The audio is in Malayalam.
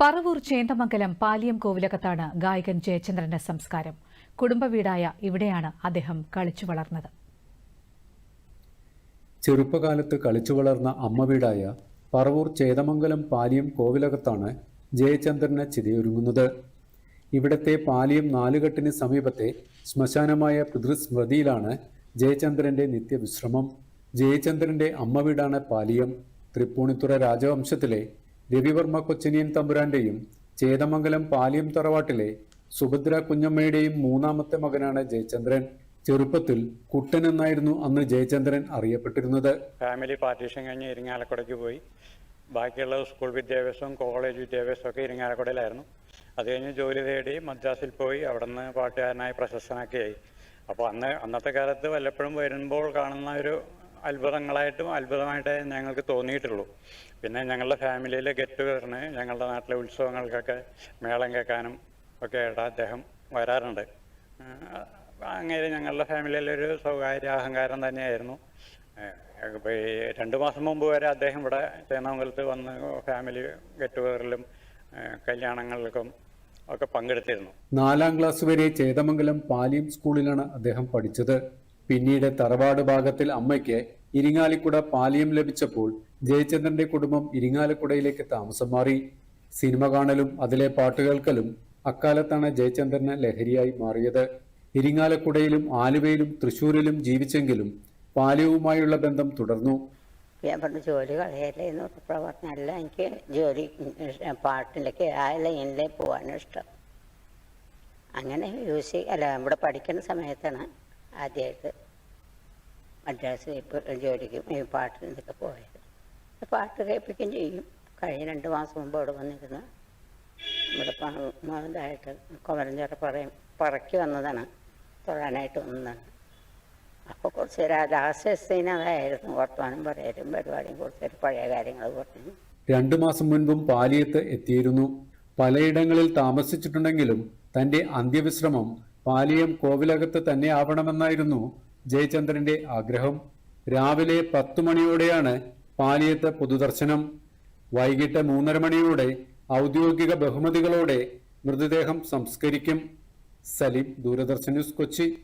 പറവൂർ ചേന്തമംഗലം പാലിയം കോവിലകത്താണ് ഗായകൻ ജയചന്ദ്രന്റെ സംസ്കാരം. കുടുംബവീടായ ഇവിടെയാണ് അദ്ദേഹം കളിച്ചു വളർന്നത്. ചെറുപ്പകാലത്ത് കളിച്ചു വളർന്ന അമ്മ വീടായ പറവൂർ ചേതമംഗലം പാലിയം കോവിലകത്താണ് ജയചന്ദ്രന് ചിതയൊരുങ്ങുന്നത്. ഇവിടത്തെ പാലിയം നാലുകെട്ടിന് സമീപത്തെ ശ്മശാനമായ പിതൃസ്മൃതിയിലാണ് ജയചന്ദ്രന്റെ നിത്യവിശ്രമം. ജയചന്ദ്രന്റെ അമ്മ വീടാണ് പാലിയം. തൃപ്പൂണിത്തുറ രാജവംശത്തിലെ രവിവർമ്മ കൊച്ചിനിയൻ തമ്പുരാന്റെയും ചേതമംഗലം പാലിയം തറവാട്ടിലെ സുഭദ്ര കുഞ്ഞമ്മയുടെയും മൂന്നാമത്തെ മകനാണ് ജയചന്ദ്രൻ. ചെറുപ്പത്തിൽ കുട്ടൻ എന്നായിരുന്നു അന്ന് ജയചന്ദ്രൻ അറിയപ്പെട്ടിരുന്നത്. ഫാമിലി പാർട്ടീഷൻ കഴിഞ്ഞ് ഇരിങ്ങാലക്കുടയ്ക്ക് പോയി. ബാക്കിയുള്ള സ്കൂൾ വിദ്യാഭ്യാസവും കോളേജ് വിദ്യാഭ്യാസവും ഒക്കെ ഇരിങ്ങാലക്കുടയിലായിരുന്നു. അത് കഴിഞ്ഞ് ജോലി തേടി മദ്രാസിൽ പോയി അവിടെ നിന്ന് പാട്ടുകാരനായി പ്രശസ്തനൊക്കെയായി. അപ്പോൾ അന്ന് അന്നത്തെ കാലത്ത് വല്ലപ്പോഴും വരുമ്പോൾ കാണുന്ന ഒരു അത്ഭുതങ്ങളായിട്ടും അത്ഭുതമായിട്ടേ ഞങ്ങൾക്ക് തോന്നിയിട്ടുള്ളൂ. പിന്നെ ഞങ്ങളുടെ ഫാമിലിയിലെ ഗെറ്റ് ടുഗദറിന് ഞങ്ങളുടെ നാട്ടിലെ ഉത്സവങ്ങൾക്കൊക്കെ മേളം കേൾക്കാനും ഒക്കെ ആയിട്ട് അദ്ദേഹം വരാറുണ്ട്. അങ്ങനെ ഞങ്ങളുടെ ഫാമിലിയിലൊരു സ്വകാര്യ അഹങ്കാരം തന്നെയായിരുന്നു. ഏഹ് ഇപ്പൊ ഈ രണ്ട് മാസം മുമ്പ് വരെ അദ്ദേഹം ഇവിടെ ചേന്നമംഗലത്ത് വന്ന് ഫാമിലി ഗെറ്റ് ടുഗദറിലും കല്യാണങ്ങളിലും ഒക്കെ പങ്കെടുത്തിരുന്നു. നാലാം ക്ലാസ് വരെ ചേതമംഗലം പാലിയം സ്കൂളിലാണ് അദ്ദേഹം പഠിച്ചത്. പിന്നീട് തറവാട് ഭാഗത്തിൽ അമ്മയ്ക്ക് ഇരിങ്ങാലിക്കുട പാലിയം ലഭിച്ചപ്പോൾ ജയചന്ദ്രന്റെ കുടുംബം ഇരിങ്ങാലക്കുടയിലേക്ക് താമസം മാറി. സിനിമ കാണലും അതിലെ പാട്ട് കേൾക്കലും അക്കാലത്താണ് ജയചന്ദ്രന് ലഹരിയായി മാറിയത്. ഇരിങ്ങാലക്കുടയിലും ആലുവയിലും തൃശൂരിലും ജീവിച്ചെങ്കിലും പാലിയവുമായുള്ള ബന്ധം തുടർന്നു. ഞാൻ പറഞ്ഞു ജോലി കളയല്ലേ എന്ന് പറഞ്ഞല്ല എനിക്ക് ജോലി പാട്ടിലേക്ക് ആ ലൈനിലേ പോകാനും അങ്ങനെ യൂസ് അല്ല ഇവിടെ പഠിക്കുന്ന സമയത്താണ് ആദ്യമായിട്ട് മദ്രാസ് ഇപ്പോൾ ജോലിക്ക് ഈ പാട്ടിനൊക്കെ പോയത്. പാട്ട് കേൾപ്പിക്കുകയും ചെയ്യും. കഴിഞ്ഞ രണ്ട് മാസം മുമ്പ് അവിടെ വന്നിരുന്നു ഇവിടെ ഇതായിട്ട് കൊമരഞ്ചേറ പറയും പറക്കി വന്നതാണ് തൊഴാനായിട്ട് വന്നതാണ്. അപ്പോൾ കുറച്ച് നേരം ലാസ്റ്റ് സീൻ അതായിരുന്നു വർത്തമാനം പറയലും പരിപാടിയും കുറച്ച് നേരം പഴയ കാര്യങ്ങൾ പറഞ്ഞു. രണ്ടു മാസം മുൻപും പാലിയത്ത് എത്തിയിരുന്നു. പലയിടങ്ങളിൽ താമസിച്ചിട്ടുണ്ടെങ്കിലും തന്റെ അന്ത്യവിശ്രമം പാലിയം കോവിലകത്ത് തന്നെ ആവണമെന്നായിരുന്നു ജയചന്ദ്രന്റെ ആഗ്രഹം. രാവിലെ പത്തു മണിയോടെയാണ് പാലിയത്തെ പൊതുദർശനം. വൈകിട്ട് മൂന്നര മണിയോടെ ഔദ്യോഗിക ബഹുമതികളോടെ മൃതദേഹം സംസ്കരിക്കും. സലീം ദൂരദർശൻ ന്യൂസ് കൊച്ചി.